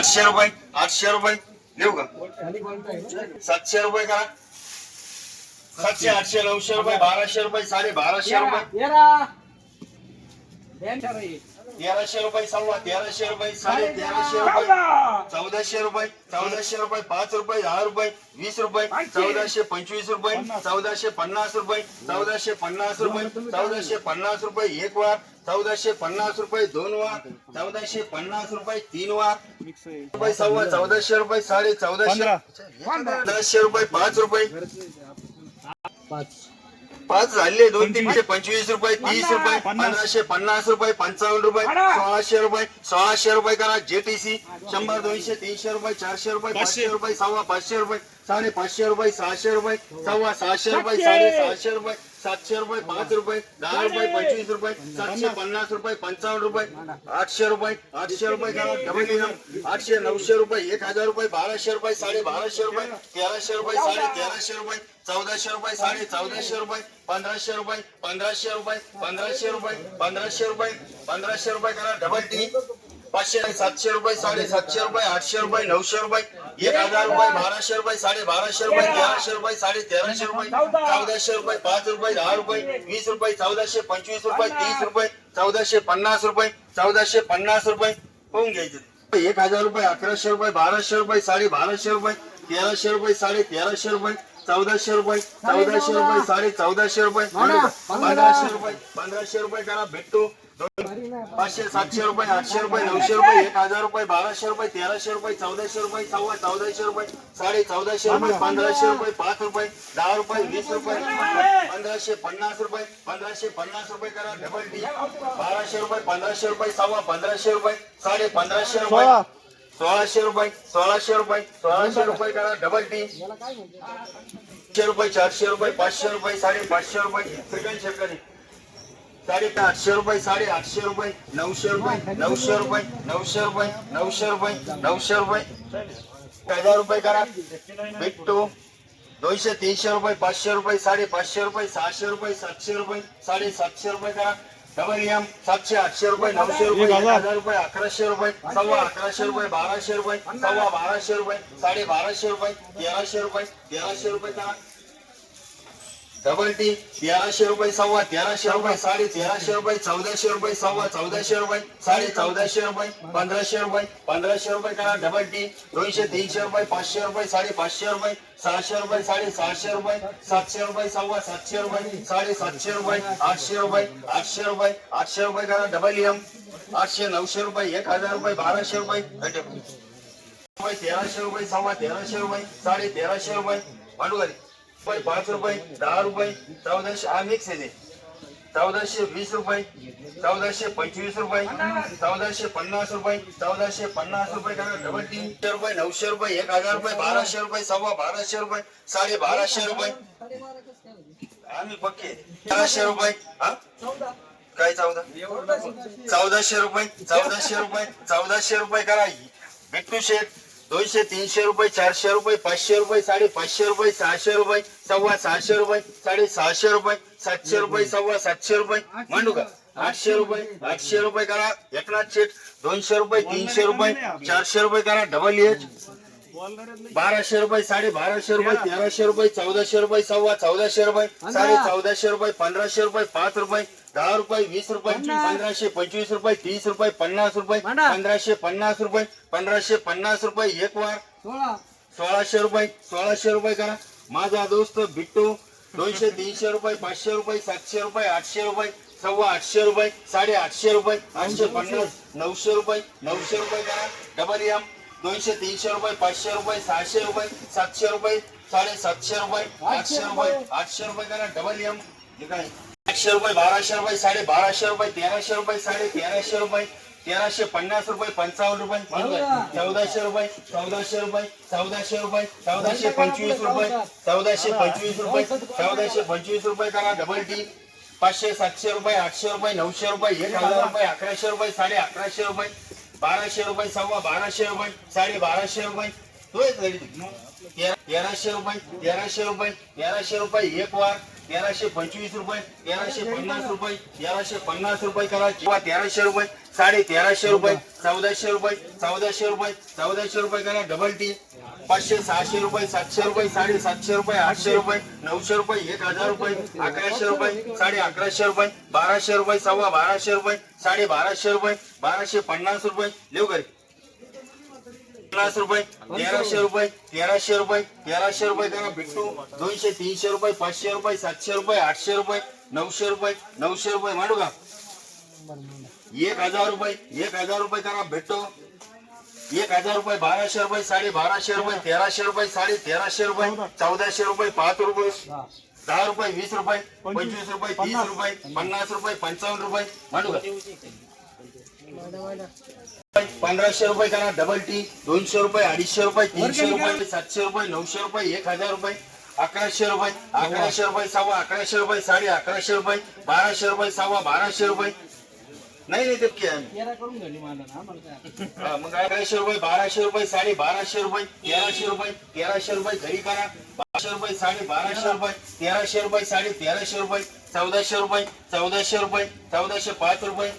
आठशे रुपये आठशे रुपये. देऊ का? सातशे रुपये करा. सातशे आठशे नऊशे रुपये बाराशे रुपये साडे बाराशे रुपये. तेराशे रुपये सव्वा तेराशे रुपये साडे तेराशे रुपये चौदाशे रुपये चौदाशे रुपये पाच रुपये दहा रुपये वीस रुपये चौदाशे पंचवीस रुपये चौदाशे पन्नास रुपये चौदाशे पन्नास रुपये चौदाशे पन्नास रुपये एक वार चौदाशे पन्नास रुपये दोन वार चौदाशे पन्नास रुपये तीन वार. रुपये सव्वा चौदाशे रुपये साडे चौदाशे. पंधराशे रुपये पाच रुपये. पाच. झाले दोन तीनशे पंचवीस रुपये तीस रुपये पंधराशे पन्नास रुपये पंचावन्न रुपये सोळाशे रुपये सोळाशे रुपये करा जेटीसी. शंभर दोनशे तीनशे रुपये चारशे रुपये पाचशे. रुपये सव्वा पाचशे रुपये साडे पाचशे रुपये सहाशे रुपये सव्वा सहाशे रुपये साडे सहाशे रुपये. सातशे रुपये पाच रुपये दहा रुपये पंचवीस रुपये सातशे पन्नास रुपये पंचावन्न रुपये आठशे रुपये आठशे रुपये करा डबल इनम आठशे नऊशे रुपये एक हजार रुपये बाराशे रुपये साडे बाराशे रुपये तेराशे रुपये साडे तेराशे रुपये चौदाशे रुपये साडे चौदाशे रुपये पंधराशे रुपये पंधराशे रुपये पंधराशे रुपये पंधराशे रुपये पंधराशे रुपये करा डबल टी. पाचशे सातशे रुपये साडे सातशे रुपये आठशे रुपये नऊशे रुपये एक हजार रुपये बाराशे रुपये साडे बाराशे रुपये तेराशे रुपये साडे तेराशे रुपये चौदाशे रुपये पाच रुपये दहा रुपये वीस रुपये चौदाशे पंचवीस रुपये तीस रुपये चौदाशे पन्नास रुपये चौदाशे पन्नास रुपये होऊन घ्यायचे. एक हजार रुपये अकराशे रुपये बाराशे रुपये साडे बाराशे रुपये तेराशे रुपये साडे तेराशे रुपये चौदाशे रुपये चौदाशे रुपये साडे चौदाशे रुपये पंधराशे रुपये पंधराशे रुपये करा भेटतो. पाचशे सातशे रुपये आठशे रुपये नऊशे रुपये एक हजार रुपये बाराशे रुपये तेराशे रुपये चौदाशे रुपये सव्वा चौदाशे रुपये साडे चौदाशे रुपये पंधराशे रुपये पाच रुपये दहा रुपये वीस रुपये पंधराशे पन्नास रुपये पंधराशे पन्नास रुपये करा डबल डी बाराशे रुपये पंधराशे रुपये सव्वा पंधराशे रुपये साडे पंधराशे रुपये सोळाशे रुपये सोळाशे रुपये सोळाशे रुपये करा डबल डी चारशे रुपये चारशे रुपये पाचशे रुपये साडे पाचशे रुपये सेकंड शेतकरी. साडे आठशे रुपये साडे आठशे रुपये नऊशे रुपये नऊशे रुपये नऊशे रुपये नऊशे रुपये नऊशे रुपये. हजार रुपये करा. भेटतो. दोनशे तीनशे रुपये पाचशे रुपये साडे पाचशे रुपये सहाशे रुपये सातशे रुपये साडे सातशे रुपये करा. डबल एम सातशे आठशे रुपये नऊशे रुपये हजार. रुपये अकराशे रुपये सव्वा अकराशे रुपये बाराशे रुपये सव्वा बाराशे रुपये साडे बाराशे रुपये तेराशे रुपये तेराशे रुपये करा. डबल टी तेराशे रुपये सव्वा तेराशे रुपये साडे तेराशे रुपये चौदाशे रुपये सव्वा चौदाशे रुपये साडे चौदाशे रुपये पंधराशे रुपये पंधराशे रुपये करा डबल टी दोनशे तीनशे रुपये पाचशे रुपये साडे पाचशे रुपये सहाशे रुपये साडे सहाशे रुपये सातशे रुपये सव्वा सातशे रुपये साडे सातशे रुपये आठशे रुपये आठशे रुपये आठशे रुपये करा डबल एम आठशे नऊशे रुपये एक हजार रुपये बाराशे रुपये तेराशे रुपये सव्वा तेराशे रुपये साडे तेराशे रुपये भांडुगारी रुपये पाच रुपये दहा रुपये चौदाशे हा मिक्स आहे चौदाशे वीस रुपये चौदाशे पंचवीस रुपये चौदाशे पन्नास रुपये चौदाशे पन्नास रुपये करा डबल तीनशे रुपये नऊशे रुपये एक हजार रुपये बाराशे रुपये सव्वा बाराशे रुपये साडे बाराशे रुपये. आम्ही पक्के. बाराशे रुपये हा? काय चौदा? चौदाशे रुपये चौदाशे रुपये चौदाशे रुपये करा. बिट्टू शेठ. दोनशे तीनशे रुपये चारशे रुपये पाचशे रुपये साडे पाचशे रुपये सहाशे रुपये सव्वा सहाशे रुपये साडे सहाशे रुपये सातशे रुपये सव्वा सातशे रुपये. मांडू का आठशे रुपये आठशे रुपये करा. एकनाथ शेठ दोनशे रुपये तीनशे रुपये चारशे रुपये करा. Double H. बाराशे रुपये साडे बाराशे रुपये तेराशे रुपये चौदाशे रुपये सव्वा चौदाशे रुपये साडे चौदाशे रुपये पंधराशे रुपये पाच रुपये दहा रुपये वीस रुपये पंधराशे पंचवीस रुपये तीस रुपये पन्नास रुपये पंधराशे पन्नास रुपये पंधराशे पन्नास रुपये एक वार. सोळाशे रुपये सोळाशे रुपये करा. माझा दोस्त बिट्टू दोनशे तीनशे रुपये पाचशे रुपये सातशे रुपये आठशे रुपये सव्वा आठशे रुपये साडे आठशे रुपये आठशे पन्नास नऊशे रुपये नऊशे रुपये करा. डबल एम दोनशे तीनशे रुपये पाचशे रुपये सहाशे रुपये सातशे रुपये साडे सातशे रुपये आठशे रुपये आठशे रुपये करा. डबल एम काय? आठशे रुपये बाराशे रुपये साडे बाराशे रुपये तेराशे रुपये साडे तेराशे रुपये तेराशे पन्नास रुपये पंचावन्न रुपये चौदाशे रुपये चौदाशे रुपये चौदाशे रुपये चौदाशे पंचवीस रुपये चौदाशे पंचवीस रुपये चौदाशे पंचवीस रुपये करा डबल टी. पाचशे सातशे रुपये आठशे रुपये नऊशे रुपये एक हजार रुपये अकराशे रुपये साडे अकराशे रुपये बाराशे रुपये सव्वा बाराशे रुपये साडे बाराशे रुपये. घरी तेरा- तेराशे रुपये तेराशे रुपये तेराशे रुपये एक वार तेराशे पंचवीस रुपये तेराशे पन्नास रुपये तेराशे पन्नास रुपये करा किंवा तेराशे रुपये साडे तेराशे रुपये चौदाशे रुपये चौदाशे रुपये चौदाशे रुपये करा डबल टी पाचशे सहाशे रुपये सातशे रुपये साडे सातशे रुपये आठशे रुपये नऊशे रुपये एक हजार रुपये अकराशे रुपये साडे अकराशे रुपये बाराशे रुपये सव्वा बाराशे रुपये साडे बाराशे रुपये बाराशे पन्नास रुपये. देऊ घरी. पन्नास रुपये तेराशे रुपये तेराशे रुपये तेराशे रुपये त्यांना बिट्टू दोनशे तीनशे रुपये पाचशे रुपये सातशे रुपये आठशे रुपये नऊशे रुपये नऊशे रुपये मांडू का? एक हजार रुपये एक हजार रुपये करा भेटतो. एक हजार रुपये बाराशे रुपये साडे बाराशे रुपये तेराशे रुपये साडे तेराशे रुपये चौदाशे रुपये पाच रुपये दहा रुपये वीस रुपये पंचवीस रुपये तीस रुपये पन्नास रुपये पंचावन्न रुपये मांडू का? पंधराशे रुपये करा डबल टी दोनशे रुपये अडीचशे रुपये तीनशे रुपये सातशे रुपये नऊशे रुपये एक हजार रुपये अकराशे रुपये अकराशे रुपये सव्वा अकराशे रुपये साडे अकराशे रुपये बाराशे रुपये सव्वा बाराशे रुपये. नाही नाही ते हा, मग अकराशे रुपये बाराशे रुपये साडे बाराशे रुपये तेराशे रुपये तेराशे रुपये घरी करा. बाराशे रुपये साडे बाराशे रुपये तेराशे रुपये साडे तेराशे रुपये चौदाशे रुपये चौदाशे रुपये चौदाशे पाच रुपये